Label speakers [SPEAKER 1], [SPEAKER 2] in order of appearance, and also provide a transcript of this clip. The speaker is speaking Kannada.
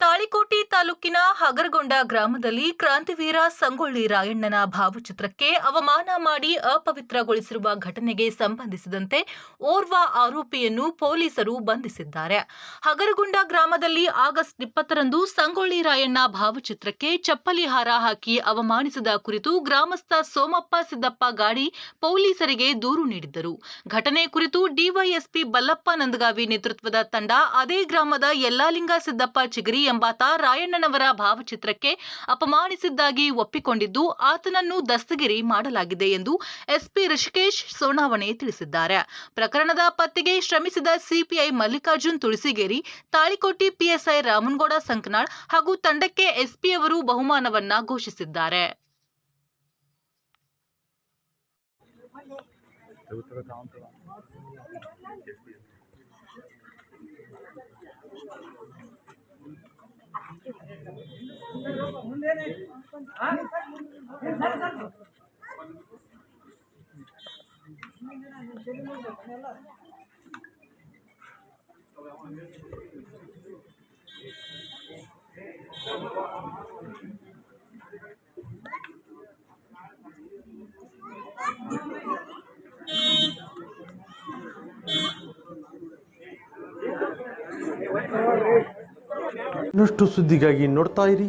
[SPEAKER 1] ತಾಳಿಕೋಟೆ ತಾಲೂಕಿನ ಹಗರಗೊಂಡ ಗ್ರಾಮದಲ್ಲಿ ಕ್ರಾಂತಿವೀರ ಸಂಗೊಳ್ಳಿ ರಾಯಣ್ಣನ ಭಾವಚಿತ್ರಕ್ಕೆ ಅವಮಾನ ಮಾಡಿ ಅಪವಿತ್ರಗೊಳಿಸಿರುವ ಘಟನೆಗೆ ಸಂಬಂಧಿಸಿದಂತೆ ಓರ್ವ ಆರೋಪಿಯನ್ನು ಪೊಲೀಸರು ಬಂಧಿಸಿದ್ದಾರೆ. ಹಗರಗೊಂಡ ಗ್ರಾಮದಲ್ಲಿ ಆಗಸ್ಟ್ ಇಪ್ಪತ್ತರಂದು ಸಂಗೊಳ್ಳಿ ರಾಯಣ್ಣ ಭಾವಚಿತ್ರಕ್ಕೆ ಚಪ್ಪಲಿ ಹಾರ ಹಾಕಿ ಅವಮಾನಿಸಿದ ಕುರಿತು ಗ್ರಾಮಸ್ಥ ಸೋಮಪ್ಪ ಸಿದ್ದಪ್ಪ ಗಾಡಿ ಪೊಲೀಸರಿಗೆ ದೂರು ನೀಡಿದ್ದರು. ಘಟನೆ ಕುರಿತು ಡಿವೈಎಸ್ಪಿ ಬಲ್ಲಪ್ಪ ನಂದಗಾವಿ ನೇತೃತ್ವದ ತಂಡ, ಅದೇ ಗ್ರಾಮದ ಯಲ್ಲಾಲಿಂಗ ಸಿದ್ದಪ್ಪ ಚಿಗರಿ ಎಂಬಾತ ರಾಯಣ್ಣನವರ ಭಾವಚಿತ್ರಕ್ಕೆ ಅಪಮಾನಿಸಿದ್ದಾಗಿ ಒಪ್ಪಿಕೊಂಡಿದ್ದು ಆತನನ್ನು ದಸ್ತಗಿರಿ ಮಾಡಲಾಗಿದೆ ಎಂದು ಎಸ್ಪಿ ಋಷಿಕೇಶ್ ಸೋನಾವಣೆ ತಿಳಿಸಿದ್ದಾರೆ. ಪ್ರಕರಣದ ಪತ್ತೆಗೆ ಶ್ರಮಿಸಿದ ಸಿಪಿಐ ಮಲ್ಲಿಕಾರ್ಜುನ್ ತುಳಸಿಗೇರಿ, ತಾಳಿಕೋಟಿ ಪಿಎಸ್ಐ ರಾಮನ್ಗೌಡ ಸಂಕನಾಳ್ ಹಾಗೂ ತಂಡಕ್ಕೆ ಎಸ್ಪಿ ಅವರು ಬಹುಮಾನವನ್ನ ಘೋಷಿಸಿದ್ದಾರೆ.
[SPEAKER 2] ಇನ್ನಷ್ಟು ಸುದ್ದಿಗಾಗಿ ನೋಡ್ತಾ ಇರಿ.